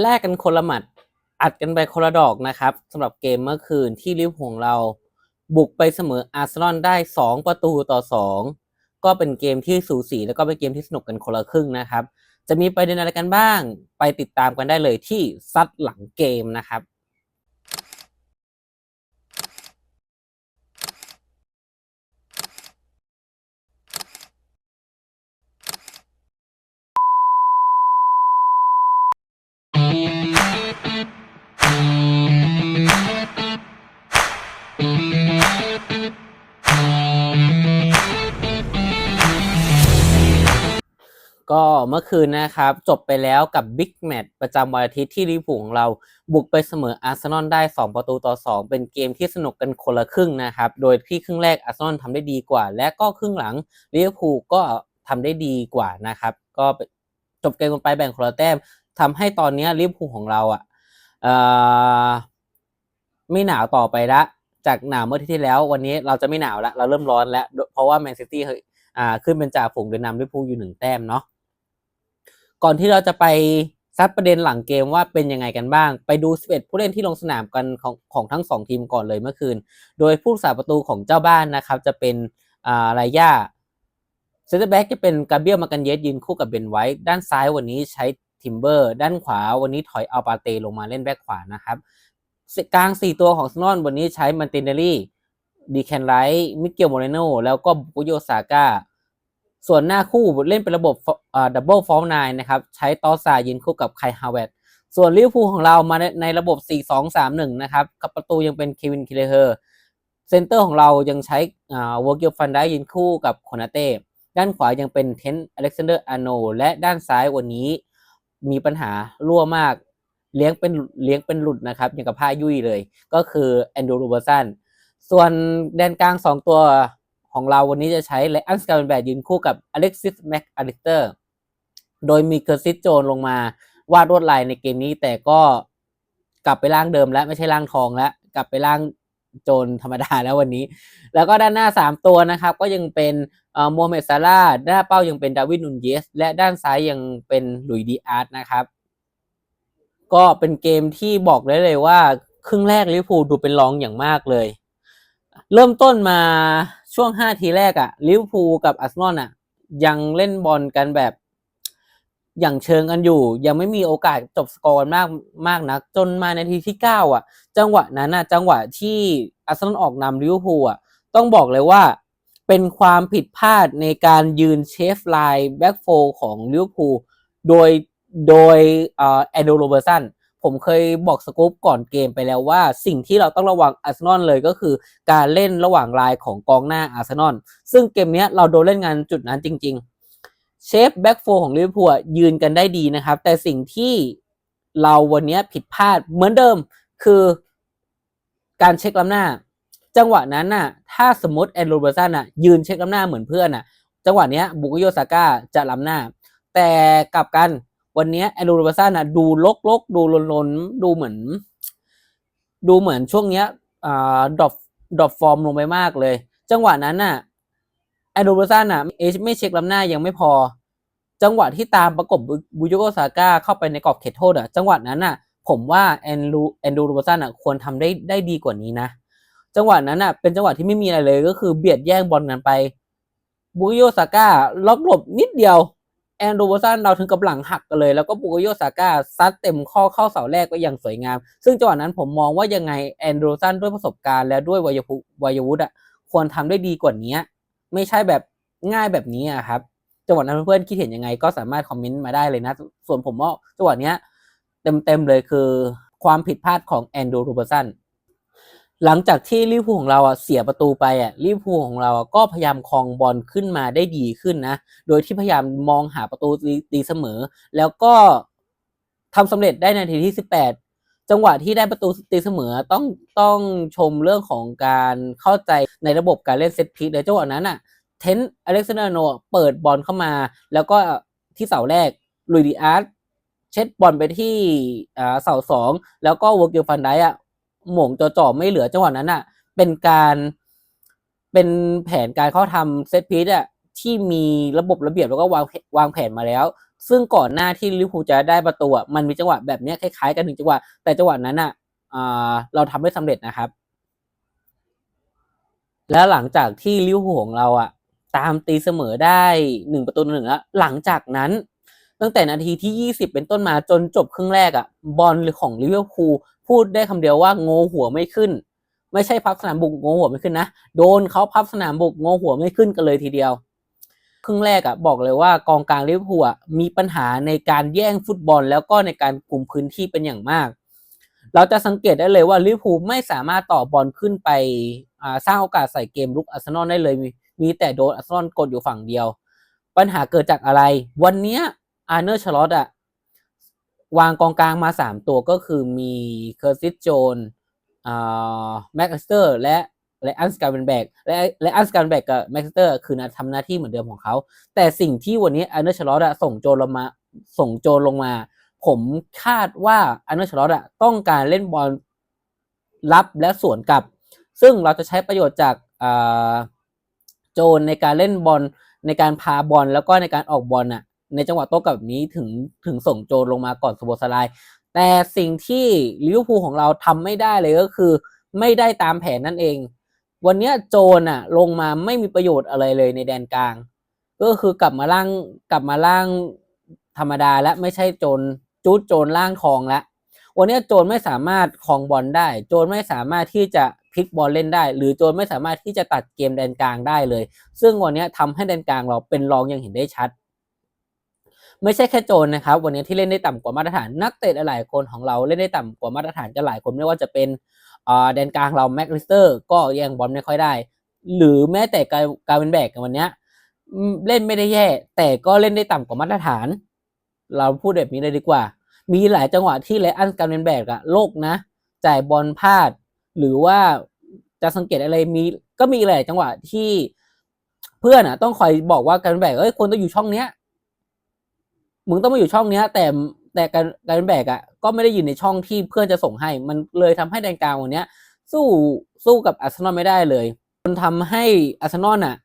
แลกกันคนละหมัด อัดกันไปคนละดอกนะครับสำหรับเกมเมื่อคืนที่ลิเวอร์พูลของเรา บุกไปเสมออาร์เซนอลได้ 2 ประตูต่อ 2 ก็เป็นเกมที่สูสีแล้วก็เป็นเกมที่สนุกกันคนละครึ่งนะครับ จะมีประเด็นอะไรกันบ้าง ไปติดตามกันได้เลยที่ซัดหลังเกมนะครับ ก็เมื่อคืนนะครับ จบไปแล้วกับบิ๊กแมตช์ประจำวันอาทิตย์ที่ลิเวอร์พูลของเราบุกไปเสมออาร์เซนอลได้ 2 ประตูต่อ 2 เป็นเกมที่สนุกกันคนละครึ่งนะครับ โดยที่ครึ่งแรกอาร์เซนอลทำได้ดีกว่า และก็ครึ่งหลังลิเวอร์พูลก็ทำได้ดีกว่านะครับ ก็จบเกมกันไปแบ่งคนละแต้มทำให้ตอนนี้ลิเวอร์พูลของเราอะเอ่อไม่หนาวต่อไปละจากหนาวเมื่อที่ที่แล้ว วันนี้เราจะไม่หนาวละเราเริ่มร้อนแล้วเพราะว่าแมนซิตี้อ่าขึ้นเป็นจ่าฝูงโดยนำลิเวอร์พูลอยู่หนึ่งแต้มเนาะ ก่อนที่เราจะไปซัดประเด็นหลังเกมว่าเป็นยังไงกันบ้าง ไปดู 11 ผู้เล่นที่ลงสนามกันของของทั้ง 2 ทีมก่อนเลยเมื่อคืน โดยผู้รักษาประตูของเจ้าบ้านนะครับ จะเป็นอ่าไรย่าเซนเตอร์แบ็กจะเป็นกาเบียลมากันเยสยืนคู่กับเบนไวท์ด้านซ้ายวันนี้ใช้ทิมเบอร์ ด้านขวาวันนี้ถอยอัลปาเตลงมาเล่นแบ็กขวานะครับกลาง 4 ตัวของสนอนวันนี้ใช้มันตินเนลี่ดีแคนไลท์มิเกลโมเรโนแล้วก็บุโยซาก้า ส่วนหน้าคู่เล่นเป็นระบบดับเบิลฟอลไนนะครับ ใช้ตอซายินคู่กับไคฮาวเวตส่วนลิเวอร์พูลของเรามาในในระบบ 4-2-3-1 นะครับกับประตูยังเป็นเควินคิเลเฮอร์เซนเตอร์ของเรายังใช้วอร์เกลฟันได้ยินคู่กับโคนาเต้ด้านขวายังเป็นเทนอเล็กซานเดอร์อาโนและด้านซ้ายวันนี้มีปัญหารั่วมากเลี้ยงเป็นเลี้ยงเป็นหลุดนะครับอย่างกับผ้ายุ่ยเลย ก็คือแอนดูโรเบอร์สันส่วนแดนกลาง 2 ตัว ของเราวันนี้จะใช้ไลอันสกาเบนแบดยืนคู่กับอเล็กซิสแม็กอลิเตอร์โดยมีเคอร์ซิสโจนลงมาวาดรวดลายในเกมนี้ แต่ก็กลับไปร่างเดิมแล้วไม่ใช่ร่างทองแล้ว กลับไปร่างโจนธรรมดาแล้ววันนี้ แล้วก็ด้านหน้า 3 ตัวนะครับ ก็ยังเป็นโมฮัมเมดซาร่าหน้าเป้ายังเป็นดาวิดนุนเยส และด้านซ้ายยังเป็นหลุยดีอาร์ตนะครับ ก็เป็นเกมที่บอกได้เลยว่า ครึ่งแรกลิเวอร์พูลดูเป็นรองอย่างมากเลย เริ่มต้นมา ช่วง 5 ทีแรกอะลิเวอร์พูลกับอาร์เซนอลอะยังเล่นบอลกันแบบ อย่างเชิงกันอยู่ ยังไม่มีโอกาสจบสกอร์มากมากนักจนมาในทีที่ 9 อะ จังหวะนั้นอะจังหวะที่อาร์เซนอลออกนำลิเวอร์พูลอะต้องบอกเลยว่าเป็นความผิดพลาดในการยืนเชฟไลน์แบ็กโฟของลิเวอร์พูลโดยโดยเอ่อแอนโดโรเบอร์สัน ผมเคยบอกสกู๊ปก่อนเกมไปแล้วว่า สิ่งที่เราต้องระวังอาร์เซนอลเลยก็คือ การเล่นระหว่างลายของกองหน้าอาร์เซนอลซึ่งเกมนี้เราโดนเล่นงานจุดนั้นจริง ๆ เชฟแบ็กโฟของลิเวอร์พูลยืนกันได้ดีนะครับ แต่สิ่งที่เราวันนี้ผิดพลาดเหมือนเดิมคือการเช็คล้ำหน้า จังหวะนั้นน่ะ ถ้าสมมติแอนโรเบอร์สันน่ะยืนเช็คล้ำหน้าเหมือนเพื่อนน่ะ จังหวะเนี้ยบุกโยซาก้าจะล้ำหน้า แต่กลับกัน วันนี้แอนโรบอร์สันน่ะดูลกลกดูลนลนดูเหมือน ดูเหมือนช่วงเนี้ยอ่าดรอปดรอปฟอร์มลงไปมากเลย จังหวะนั้นน่ะแอนโรบอร์สันอะเอชไม่เช็คล้ำหน้ายังไม่พอ จังหวะที่ตามประกบบูโยโกซาก้าเข้าไปในกรอบเขตโทษอะจังหวะนั้นอะ ผมว่าแอนดูแอนโรบอร์สันอะควรทำได้ได้ดีกว่านี้นะจังหวะนั้นอะเป็นจังหวะที่ไม่มีอะไรเลยก็คือเบียดแย่งบอลกันไปบูโยซาก้าล็อกหลบนิดเดียว แอนโดรเบอร์สันเราถึงกับหลังหักกันเลย แล้วก็บูโยซาก้าซัดเต็มข้อเข้าเสาแรกไปอย่างสวยงาม ซึ่งจังหวะนั้นผมมองว่ายังไงแอนโดรสันด้วยประสบการณ์และด้วยวัยวุวัยวุฒิอะควรทำได้ดีกว่านี้ ไม่ใช่แบบง่ายแบบนี้อะครับจังหวะนั้นเพื่อนๆคิดเห็นยังไงก็สามารถคอมเมนต์มาได้เลยนะ ส่วนผมว่าจังหวะเนี้ยเต็มๆเลยคือความผิดพลาดของแอนโดรูเบอร์สัน หลังจากที่ลิเวอร์พูลของเราอะเสียประตูไปอะลิเวอร์พูลของเราก็พยายามครองบอลขึ้นมาได้ดีขึ้นนะ โดยที่พยายามมองหาประตูตีเสมอ แล้วก็ทำสำเร็จได้ในนาทีที่ 18 จังหวะที่ได้ประตูตีเสมอต้องต้องชมเรื่องของการเข้าใจในระบบการเล่นเซตพีคเลยจังหวะนั้นอะเทนอเล็กซานเดอร์โนเปิดบอลเข้ามา แล้วก็ที่เสาแรกลุยดีอาร์ตเช็ดบอลไปที่เสาสองแล้วก็วอร์เกลฟันไดอะ หม่งจ่อๆไม่เหลือจังหวะนั้นอะ เป็นการเป็นแผนการเข้าทำเซตพีซอะที่มีระบบระเบียบแล้วก็วางวางแผนมาแล้ว ซึ่งก่อนหน้าที่ลิเวอร์พูลจะได้ประตูอะมันมีจังหวะแบบเนี้ยคล้ายๆกันหนึ่งจังหวะแต่จังหวะนั้นอะเราทำไม่สำเร็จนะครับ แล้วหลังจากที่ลิเวอร์พูลของเราอะ ตามตีเสมอได้หนึ่งประตูหนึ่งแล้วหลังจากนั้น ตั้งแต่นาทีที่ 20 เป็นต้นมาจนจบครึ่งแรกอะบอลของลิเวอร์พูล พูดได้คำเดียวว่าโงหัวไม่ขึ้น ไม่ใช่พับสนามบุกโงหัวไม่ขึ้นนะโดนเขาพับสนามบุกโงหัวไม่ขึ้นกันเลยทีเดียว ครึ่งแรกอะบอกเลยว่ากองกลางลิเวอร์พูลอะมีปัญหาในการแย่งฟุตบอล แล้วก็ในการกลุ่มพื้นที่เป็นอย่างมาก เราจะสังเกตได้เลยว่าลิเวอร์พูลไม่สามารถต่อบอลขึ้นไปสร้างโอกาสใส่เกมลุกอาร์เซนอลได้เลยมีมีแต่โดนอาร์เซนอลกดอยู่ฝั่งเดียว ปัญหาเกิดจากอะไร วันเนี้ยอาร์เนอร์ชลอตอะ วางกองกลางมา 3 ตัวก็คือมีเคอร์ซิสโจนแม็กสเตอร์และและอันสการ์เบนแบกและและอันสการ์เบนแบกกับแม็กสเตอร์คือทำหน้าที่เหมือนเดิมของเขา แต่สิ่งที่วันนี้อาร์เนอร์ชลอตส่งโจนลงมาส่งโจนลงมา ผมคาดว่าอาร์เนอร์ชลอตต้องการเล่นบอลรับและสวนกลับ ซึ่งเราจะใช้ประโยชน์จากโจนในการเล่นบอลในการพาบอลแล้วก็ในการออกบอลน่ะ ในจังหวะโต้กลับแบบนี้ถึงถึงส่งโจนลงมาก่อนสโบสไลด์แต่สิ่งที่ลิเวอร์พูลของเราทำไม่ได้เลยก็คือ ไม่ได้ตามแผนนั่นเอง วันนี้โจนอะลงมาไม่มีประโยชน์อะไรเลยในแดนกลาง ก็คือกลับมาล่างกลับมาล่างธรรมดาและไม่ใช่โจนจูดโจนล่างทองล้ววันนี้โจนไม่สามารถครองบอลได้ โจนไม่สามารถที่จะพลิกบอลเล่นได้ หรือโจนไม่สามารถที่จะตัดเกมแดนกลางได้เลย ซึ่งวันนี้ทำให้แดนกลางเราเป็นรองอย่างเห็นได้ชัด ไม่ใช่แค่โจนนะครับ วันนี้ที่เล่นได้ต่ำกว่ามาตรฐานนักเตะหลายคนของเราเล่นได้ต่ำกว่ามาตรฐานกันหลายคนไม่ว่าจะเป็นแดนกลางเราแม็กลิสเตอร์ก็ย่งบอลไม่ค่อยได้ หรือแม้แต่การเป็นแบกวันนี้เล่นไม่ได้แย่ แต่ก็เล่นได้ต่ำกว่ามาตรฐาน เราพูดแบบนี้เลยดีกว่า มีหลายจังหวะที่เลอันการเป็นแบกอะโลกนะ จ่ายบอลพลาด หรือว่าจะสังเกตอะไรมีก็มีหลายจังหวะที่เพื่อนอะต้องคอยบอกว่าการเป็นแบกเอ้ยคนต้องอยู่ช่องเนี้ย มึงต้องมาอยู่ช่องเนี้ย แต่แต่การการแบกอะก็ไม่ได้อยู่ในช่องที่เพื่อนจะส่งให้ มันเลยทำให้แดนกลางวันเนี้ย สู้สู้กับอาร์เซนอลไม่ได้เลยมันทำให้อาร์เซนอลอะ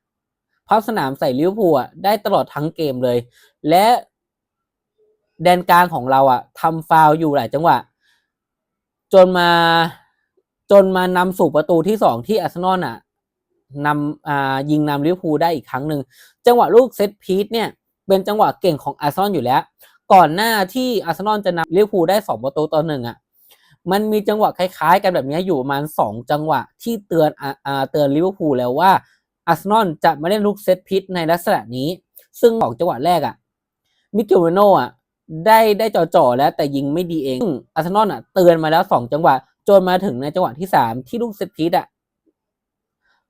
พับสนามใส่ลิเวอร์พูลอะได้ตลอดทั้งเกมเลย และแดนกลางของเราอะทำฟาวอยู่หลายจังหวะ จนมาจนมานำสู่ประตูที่สองที่อาร์เซนอลอะนำอ่ายิงนำลิเวอร์พูลได้อีกครั้งหนึ่ง จังหวะลูกเซตพีทเนี่ย เป็นจังหวะเก่งของอาร์เซนอลอยู่แล้ว ก่อนหน้าที่อาร์เซนอลจะนำลิเวอร์พูลได้สองประตูต่อหนึ่งอะมันมีจังหวะคล้ายๆ กันแบบนี้อยู่ประมาณสองจังหวะที่เตือนอ่าเตือนลิเวอร์พูลแล้วว่าอาร์เซนอลจะไมาเล่นลูกเซตพีทในลักษณะนี้ ซึ่งของจังหวะแรกอะมิเกลเวโน่อะได้ได้จ่อๆแล้วแต่ยิงไม่ดีเองอาร์เซนอลอะเตือนมาแล้วสองจังหวะจนมาถึงในจังหวะที่สามที่ลูกเซตพีทอะ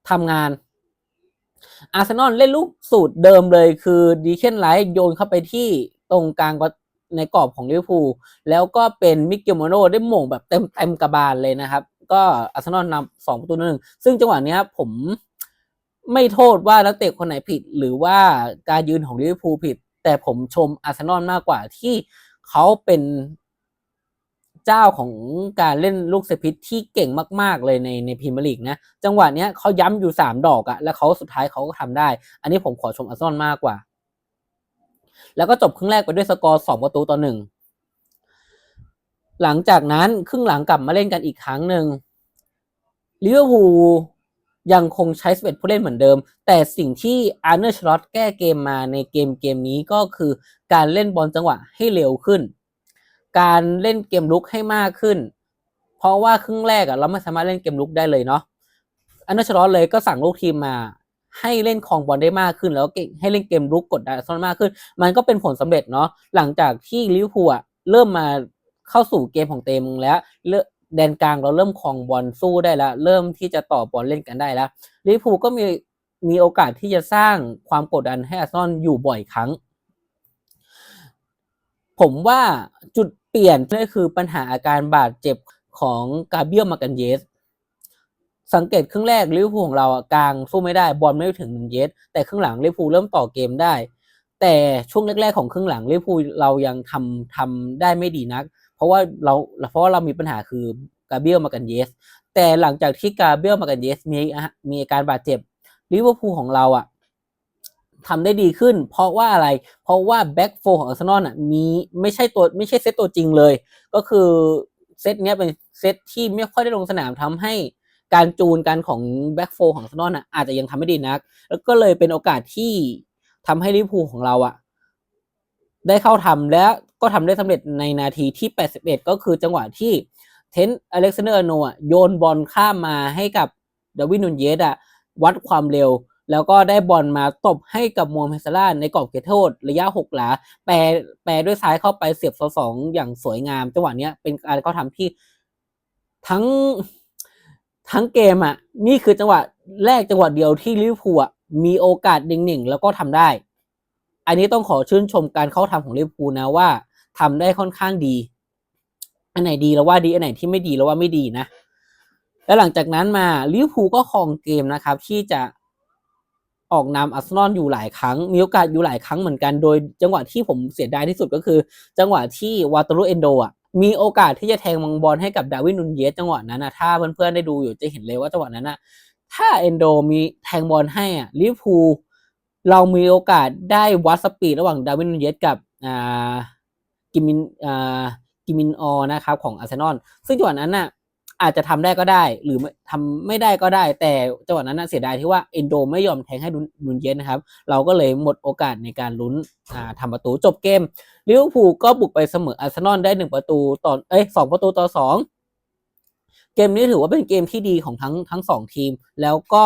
ทำงาน อาร์เซนอลเล่นลูกสูตรเดิมเลยคือดีเคนไลท์โยนเข้าไปที่ตรงกลางในกรอบของลิเวอร์พูลแล้วก็เป็นมิเกลโมโนได้หม่งแบบเต็มเต็มกระบาลเลยนะครับ ก็อาร์เซนอลนำสองประตูหนึ่งซึ่งจังหวะนี้ผมไม่โทษว่านักเตะคนไหนผิด หรือว่าการยืนของลิเวอร์พูลผิด แต่ผมชมอาร์เซนอลมากกว่าที่เขาเป็น เจ้าของการเล่นลูกเซพิทที่เก่งมาก ๆ เลยในในพรีเมียร์ลีกนะ จังหวะเนี้ยเขาย้ำอยู่สามดอกอะแล้วเขาสุดท้ายเขาก็ทำได้ อันนี้ผมขอชมอาร์ซอลมากกว่า แล้วก็จบครึ่งแรกไปด้วยสกอร์สองประตูต่อหนึ่งหลังจากนั้นครึ่งหลังกลับมาเล่นกันอีกครั้งหนึ่งลิเวอร์พูลยังคงใช้สเปดผู้เล่นเหมือนเดิม แต่สิ่งที่อาร์เนอร์ชลอตแก้เกมมาในเกมเกมนี้ก็คือการเล่นบอลจังหวะให้เร็วขึ้น การเล่นเกมลุกให้มากขึ้น เพราะว่าครึ่งแรกอะเราไม่สามารถเล่นเกมลุกได้เลยเนาะอาร์เนอร์ชลอตเลยก็สั่งลูกทีมมา ให้เล่นคองบอลได้มากขึ้น แล้วให้เล่นเกมลุกกดดันซอนมากขึ้น มันก็เป็นผลสำเร็จเนาะหลังจากที่ลิเวอร์พูลเริ่มมาเข้าสู่เกมของเต็มแล้วแดนกลางเราเริ่มคองบอลสู้ได้แล้ว เริ่มที่จะต่อบอลเล่นกันได้แล้วลิเวอร์พูลก็มีมีโอกาสที่จะสร้างความกดดันให้อาร์เซนอลอยู่บ่อยครั้ง ผมว่าจุด เปลี่ยนนี่คือปัญหาอาการบาดเจ็บของกาเบียลมากันเยส สังเกตครึ่งแรกลิเวอร์พูลของเรากลางสู้ไม่ได้บอลไม่ถึงเยส แต่ครึ่งหลังลิเวอร์พูลเริ่มต่อเกมได้ แต่ช่วงแรกๆของครึ่งหลังลิเวอร์พูลเรายังทำทำได้ไม่ดีนัก เพราะว่าเราเพราะว่าเรามีปัญหาคือกาเบียลมากันเยส แต่หลังจากที่กาเบียลมากันเยสมีมีอาการบาดเจ็บลิเวอร์พูลของเราอะ ทำได้ดีขึ้น เพราะว่าอะไร เพราะว่าแบ็กโฟของอาร์เซนอลอะมีไม่ใช่ตัวไม่ใช่เซตตัวจริงเลย ก็คือเซตเนี้ยเป็นเซตที่ไม่ค่อยได้ลงสนามทำให้การจูนกันของแบ็กโฟของอาร์เซนอลอะอาจจะยังทำไม่ดีนัก แล้วก็เลยเป็นโอกาสที่ทำให้ลิเวอร์พูลของเราอะได้เข้าทำและก็ทำได้สำเร็จในนาทีที่ 81 ก็คือจังหวะที่เทนอเล็กซานเดอร์โนอะโยนบอลข้ามมาให้กับดาวินนูนเยสอะวัดความเร็ว แล้วก็ได้บอลมาตบให้กับมัวเมซาร่าในกรอบเขตโทษระยะหกหลา แปรแปรด้วยซ้ายเข้าไปเสียบสองอย่างสวยงาม จังหวะเนี้ยเป็นการเข้าทำที่ทั้งทั้งเกมอะ นี่คือจังหวะแรกจังหวะเดียวที่ลิเวอร์พูลมีโอกาสดิ่งหนึ่งแล้วก็ทำได้ อันนี้ต้องขอชื่นชมการเข้าทำของลิเวอร์พูลนะว่าทำได้ค่อนข้างดี อันไหนดีแล้วว่าดี อันไหนที่ไม่ดีแล้วว่าไม่ดีนะ แล้วหลังจากนั้นมาลิเวอร์พูลก็ครองเกมนะครับ ที่จะ ออกนำอาร์เซนอลอยู่หลายครั้ง มีโอกาสอยู่หลายครั้งเหมือนกัน โดยจังหวะที่ผมเสียดายที่สุดก็คือ จังหวะที่วาตารุเอนโดอะมีโอกาสที่จะแทงมังบอลให้กับดาวินนุนเยสจังหวะนั้นนะถ้าเพื่อนๆได้ดูอยู่จะเห็นเลยว่าจังหวะนั้นนะถ้าเอนโดมีแทงบอลให้อะลิเวอร์พูลเรามีโอกาสได้วัดสปีดระหว่างดาวินนุนเยสกับอ่ากิมินอ่ากิมินออนะครับของอาร์เซนอลซึ่งจังหวะนั้นน่ะ อาจจะทำได้ก็ได้ หรือทำไม่ได้ก็ได้ แต่จังหวะนั้นนะเสียดายที่ว่าเอนโดไม่ยอมแทงให้ดุนเย็นนะครับ เราก็เลยหมดโอกาสในการลุ้นทำประตูจบเกมลิเวอร์พูลก็บุกไปเสมออาร์เซนอลได้หนึ่งประตูต่อเอ้ยสองประตูต่อสองเกมนี้ถือว่าเป็นเกมที่ดีของทั้งทั้งสองทีม แล้วก็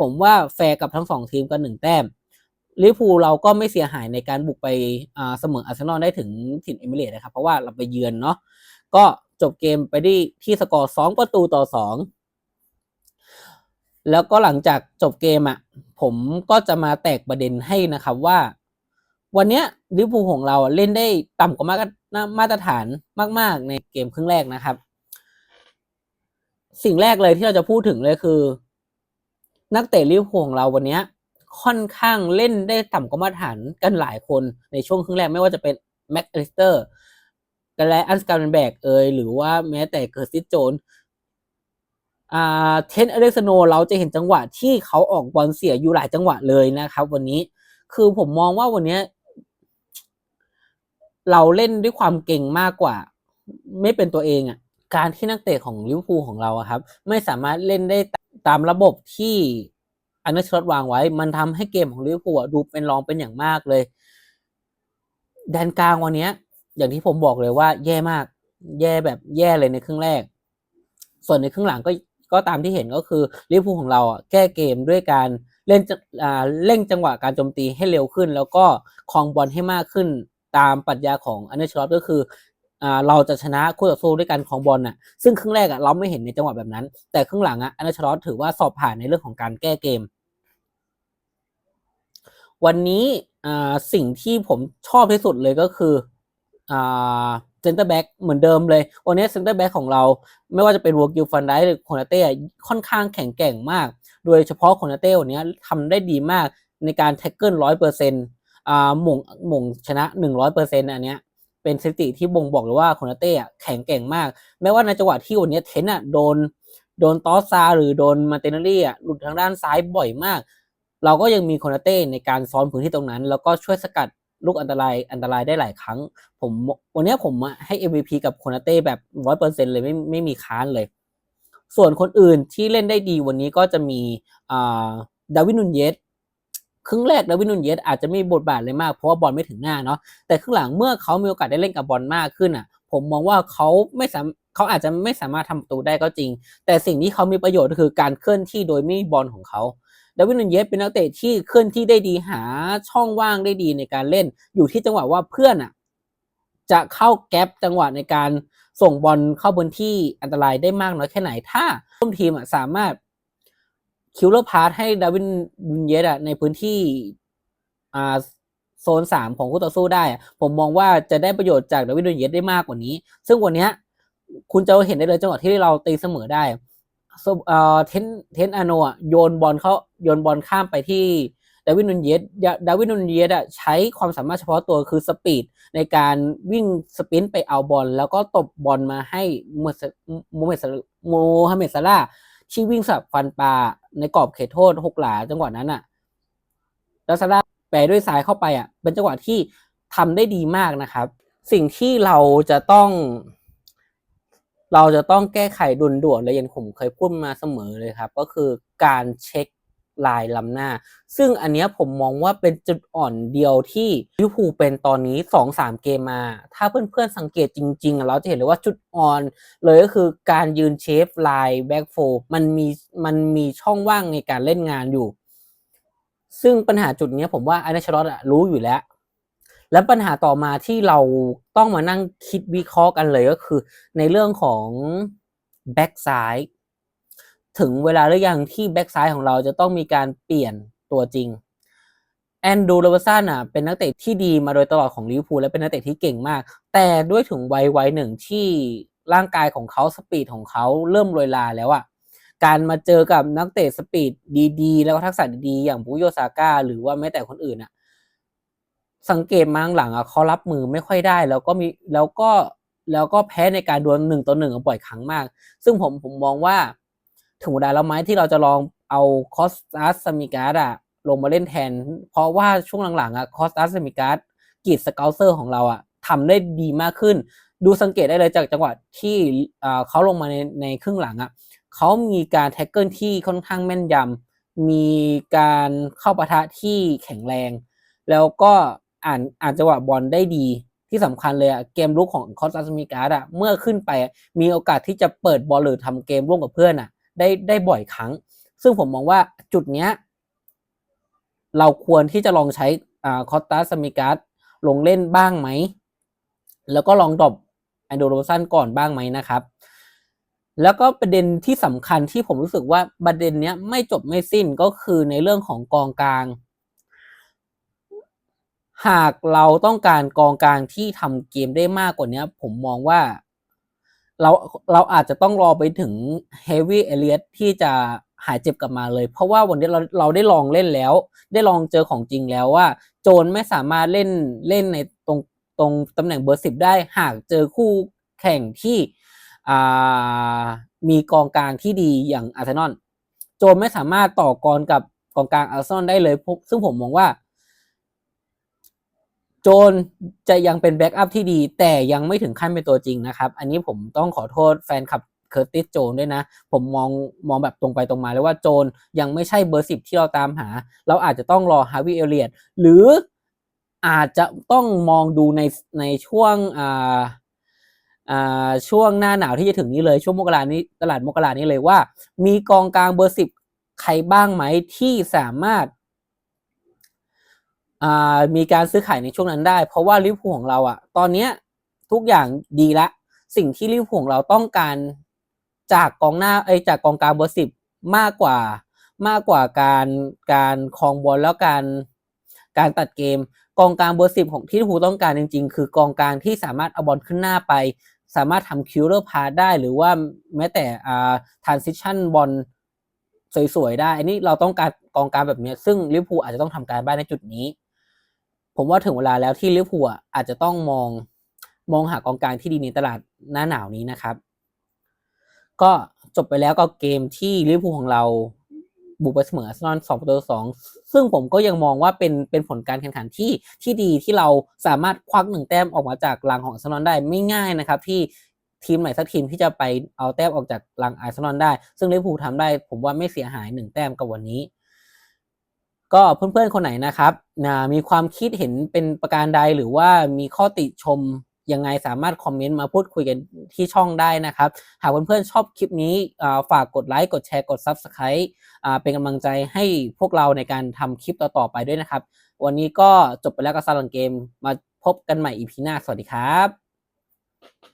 ผมว่าแฟร์กับทั้งสองทีมกันหนึ่งแต้มลิเวอร์พูลเราก็ไม่เสียหายในการบุกไปเสมออาร์เซนอลได้ถึงถิ่นเอมิเรตนะครับ เพราะว่าเราไปเยือนเนาะก็ จบเกมไปได้ที่สกอร์สองประตูต่อสองแล้วก็หลังจากจบเกมอะ ผมก็จะมาแตกประเด็นให้นะครับว่า วันนี้ลิเวอร์พูลของเราเล่นได้ต่ำกว่ามาตรฐานมาก ๆ ในเกมครึ่งแรกนะครับ สิ่งแรกเลยที่เราจะพูดถึงเลยคือ นักเตะลิเวอร์พูลของเราวันนี้ค่อนข้างเล่นได้ต่ำกว่ามาตรฐานกันหลายคนในช่วงครึ่งแรกไม่ว่าจะเป็นแม็กอลิสเตอร์ กันแลอันสการ์เนแบกเอยหรือว่าแม้แต่เกิร์ซิโจนอ่าเทนอเล็กซโนเราจะเห็นจังหวะที่เขาออกบอลเสียอยู่หลายจังหวะเลยนะครับ วันนี้คือผมมองว่าวันนี้เราเล่นด้วยความเก่งมากกว่า ไม่เป็นตัวเองอะ การที่นักเตะของลิเวอร์พูลของเราครับ ไม่สามารถเล่นได้ตามระบบที่อันเนชรอตวางไว้ มันทำให้เกมของลิเวอร์พูลดูเป็นรองเป็นอย่างมากเลย แดนกลางวันนี้ อย่างที่ผมบอกเลยว่าแย่มาก แย่แบบแย่เลยในครึ่งแรก ส่วนในครึ่งหลังก็ก็ตามที่เห็นก็คือลิเวอร์พูลของเราอะแก้เกมด้วยการเล่นเล่งจังหวะการโจมตีให้เร็วขึ้น แล้วก็คลองบอลให้มากขึ้นตามปรัชญาของอันเดอร์ชลอตก็คืออเราจะชนะคู่ต่อสู้ด้วยการคลองบอลน่ะซึ่งครึ่งแรกอะเราไม่เห็นในจังหวะแบบนั้น แต่ครึ่งหลังอะอันเดอร์ชลอตถือว่าสอบผ่านในเรื่องของการแก้เกม วันนี้สิ่งที่ผมชอบที่สุดเลยก็คือ อ่าเซนเตอร์แบ็กเหมือนเดิมเลยวันนี้เซนเตอร์แบ็กของเรา ไม่ว่าจะเป็นวอร์กิลฟันได้หรือโคนาเต้ค่อนข้างแข็งแกร่งมาก โดยเฉพาะโคนาเต้วันนี้ทำได้ดีมากในการแท็กเกิลร้อยเปอร์เซ็นต์อ่าหม่งหม่งชนะหนึ่งร้อยเปอร์เซ็นต์อันเนี้ยเป็นสถิติที่บ่งบอกเลยว่าโคนาเต้แข็งแกร่งมาก แม้ว่าในจังหวะที่วันนี้เทนอะโดนโดนตอซาหรือโดนมาเตนารี่อะหลุดทางด้านซ้ายบ่อยมาก เราก็ยังมีโคนาเต้ในการซ้อนพื้นที่ตรงนั้น แล้วก็ช่วยสกัด ลูกอันตรายอันตรายได้หลายครั้ง ผมวันนี้ผมให้ MVP กับโคนาเต้แบบร้อยเปอร์เซ็นเลยไม่ไม่มีค้านเลย ส่วนคนอื่นที่เล่นได้ดีวันนี้ก็จะมีดาวินุนเยสครึ่งแรกดาวินุนเยสอาจจะไม่บทบาทเลยมากเพราะว่าบอลไม่ถึงหน้าเนาะแต่ครึ่งหลังเมื่อเขามีโอกาสได้เล่นกับบอลมากขึ้นอะ ผมมองว่าเขาไม่สามเขาอาจจะไม่สามารถทำประตูได้ก็จริง แต่สิ่งที่เขามีประโยชน์ก็คือการเคลื่อนที่โดยไม่บอลของเขา ดาวินนูนเยสเป็นนักเตะที่เคลื่อนที่ได้ดีหาช่องว่างได้ดีในการเล่น อยู่ที่จังหวะว่าเพื่อนอะจะเข้าแกลบจังหวะในการส่งบอลเข้าบนที่อันตรายได้มากน้อยแค่ไหน ถ้าร่วมทีมอะสามารถคิวเลอร์พาสให้ดาวินนูนเยสอะในพื้นที่อ่าโซนสามของคู่ต่อสู้ได้ ผมมองว่าจะได้ประโยชน์จากดาวินนูนเยสได้มากกว่านี้ ซึ่งวันนี้คุณจะเห็นได้เลยจังหวะที่เราตีเสมอได้เทนเทนอาโนะโยนบอลเข้า โยนบอลข้ามไปที่ดาวินนุนเยสดาวินนุนเยสอะใช้ความสามารถเฉพาะตัวคือสปีดในการวิ่งสปินไปเอาบอล แล้วก็ตบบอลมาให้มูโมเมสโมฮัมเหม็ดซาร่าที่วิ่งสับฟันปลาในกรอบเขตโทษหกหลาจังหวะนั้นอะแล้วซาร่าปรด้วยซ้ายเข้าไปอะเป็นจังหวะที่ทำได้ดีมากนะครับ สิ่งที่เราจะต้อง เราจะต้องแก้ไขด่วนเลยยันผมเคยพูดมาเสมอเลยครับ ก็คือการเช็ค ลายล้ำหน้า ซึ่งอันเนี้ยผมมองว่าเป็นจุดอ่อนเดียวที่ลิเวอร์พูลเป็นตอนนี้2อสามเกมมา ถ้าเพื่อนๆสังเกตจริงๆ เราจะเห็นเลยว่าจุดอ่อน เลยก็คือการยืนเชฟลายแบ็กโฟมันมีมันมีช่องว่างในการเล่นงานอยู่ ซึ่งปัญหาจุดนี้ผมว่าไอนาชลอตรู้อยู่แล้ว และปัญหาต่อมาที่เราต้องมานั่งคิดวิเคราะห์กันเลยก็คือ ในเรื่องของแบ็กซ้าย ถึงเวลาหรือยังที่แบ็กซ้ายของเราจะต้องมีการเปลี่ยนตัวจริงแอนดูโรเบอร์สันอะเป็นนักเตะที่ดีมาโดยตลอดของลิเวอร์พูลและเป็นนักเตะที่เก่งมาก แต่ด้วยถึงวัยวัยหนึ่งที่ร่างกายของเขาสปีดของเขาเริ่มโรยลาแล้วอะการมาเจอกับนักเตะสปีดดีๆ แล้วก็ทักษะดีๆ อย่างบุโยซาก้าหรือว่าแม้แต่คนอื่นอะสังเกตมาข้งหลังอะเขารับมือไม่ค่อยได้ แล้วก็มีแล้วก็แล้วก็แพ้ในการดวลหนึ่งต่อหนึ่งบ่อยครั้งมาก ซึ่งผมผมมองว่า ถึงเวลาแล้วไหมที่เราจะลองเอาคอสตัสมิการ์ดอะลงมาเล่นแทน เพราะว่าช่วงหลังๆอะคอสตัสมิการ์ดกีดสเกลเซอร์ของเราอะทำได้ดีมากขึ้น ดูสังเกตได้เลยจากจังหวะที่เขาลงมาในในครึ่งหลังอะเขามีการแท็กเกิลที่ค่อนข้างแม่นยำมีการเข้าปะทะที่แข็งแรง แล้วก็อ่านอ่านจังหวะบอลได้ดีที่สำคัญเลยอะเกมลุกของคอสตัสมิการ์ดอะเมื่อขึ้นไปมีโอกาสที่จะเปิดบอลหรือทำเกมร่วมกับเพื่อนอะ ได้ได้บ่อยครั้ง ซึ่งผมมองว่าจุดเนี้ย เราควรที่จะลองใช้อ่าคอตตาสมิกัสลงเล่นบ้างไหม แล้วก็ลองดรอปแอนโดโรซันก่อนบ้างไหมนะครับ แล้วก็ประเด็นที่สำคัญที่ผมรู้สึกว่าประเด็นเนี้ยไม่จบไม่สิ้นก็คือในเรื่องของกองกลาง หากเราต้องการกองกลางที่ทำเกมได้มากกว่านี้ผมมองว่า เราเราอาจจะต้องรอไปถึงเฮฟวี่เอเลียที่จะหายเจ็บกลับมาเลย เพราะว่าวันนี้เราเราได้ลองเล่นแล้ว ได้ลองเจอของจริงแล้วว่า โจนไม่สามารถเล่นเล่นในตรงตรงตำแหน่งเบอร์สิบได้หากเจอคู่แข่งที่อ่ามีกองกลางที่ดีอย่างอาร์เซนอลโจนไม่สามารถต่อกรกับกองกลางอาร์เซนอลได้เลยซึ่งผมมองว่า โจนจะยังเป็นแบ็กอัพที่ดี แต่ยังไม่ถึงขั้นเป็นตัวจริงนะครับ อันนี้ผมต้องขอโทษแฟนคลับเคอร์ติสโจนด้วยนะ ผมมองมองแบบตรงไปตรงมาเลยว่าโจนยังไม่ใช่เบอร์สิบที่เราตามหา เราอาจจะต้องรอฮาวิเอเลียดหรืออาจจะต้องมองดูในในช่วงอ่าอ่าช่วงหน้าหนาวที่จะถึงนี้เลยช่วงมกรานี้ตลาดมกรานี้เลยว่า มีกองกลางเบอร์สิบใครบ้างไหมที่สามารถ มีการซื้อขายในช่วงนั้นได้ เพราะว่าลิเวอร์พูลของเราอะตอนเนี้ยทุกอย่างดีละ สิ่งที่ลิเวอร์พูลของเราต้องการจากกองหน้าไอจากกองกลางเบอร์สิบมากกว่ามากกว่าการการคลองบอลแล้วการการตัดเกม กองกลางเบอร์สิบของที่ลิเวอร์พูลต้องการจริง ๆ คือกองกลางที่สามารถเอาบอลขึ้นหน้าไป สามารถทำคิวเลอร์พาได้หรือว่าแม้แต่อ่าทรานซิชันบอลสวยๆได้อันนี้เราต้องการกองกลางแบบนี้ซึ่งลิเวอร์พูลอาจจะต้องทำการบ้านในจุดนี้ ผมว่าถึงเวลาแล้วที่ลิเวอร์พูลอาจจะต้องมองมองหากองกลางที่ดีในตลาดหน้าหนาวนี้นะครับ ก็จบไปแล้วก็เกมที่ลิเวอร์พูลของเราบุกไปเสมออาร์เซนอลสองประตูสองซึ่งผมก็ยังมองว่าเป็นเป็นผลการแข่งขันที่ที่ดีที่เราสามารถควักหนึ่งแต้มออกมาจากลังของอาร์เซนอลได้ไม่ง่ายนะครับ ที่ทีมไหนสักทีมที่จะไปเอาแต้มออกจากลังอาร์เซนอลได้ ซึ่งลิเวอร์พูลทำได้ ผมว่าไม่เสียหายหนึ่งแต้มกับวันนี้ ก็เพื่อนๆคนไหนนะครับนะมีความคิดเห็นเป็นประการใดหรือว่ามีข้อติชมยังไงสามารถคอมเมนต์มาพูดคุยกันที่ช่องได้นะครับ หากเพื่อนๆชอบคลิปนี้ฝากกดไลค์กดแชร์กด Subscribe เป็นกำลังใจให้พวกเราในการทำคลิปต่อๆไปด้วยนะครับ วันนี้ก็จบไปแล้วกับซาลอนเกมมาพบกันใหม่อีพีหน้า สวัสดีครับ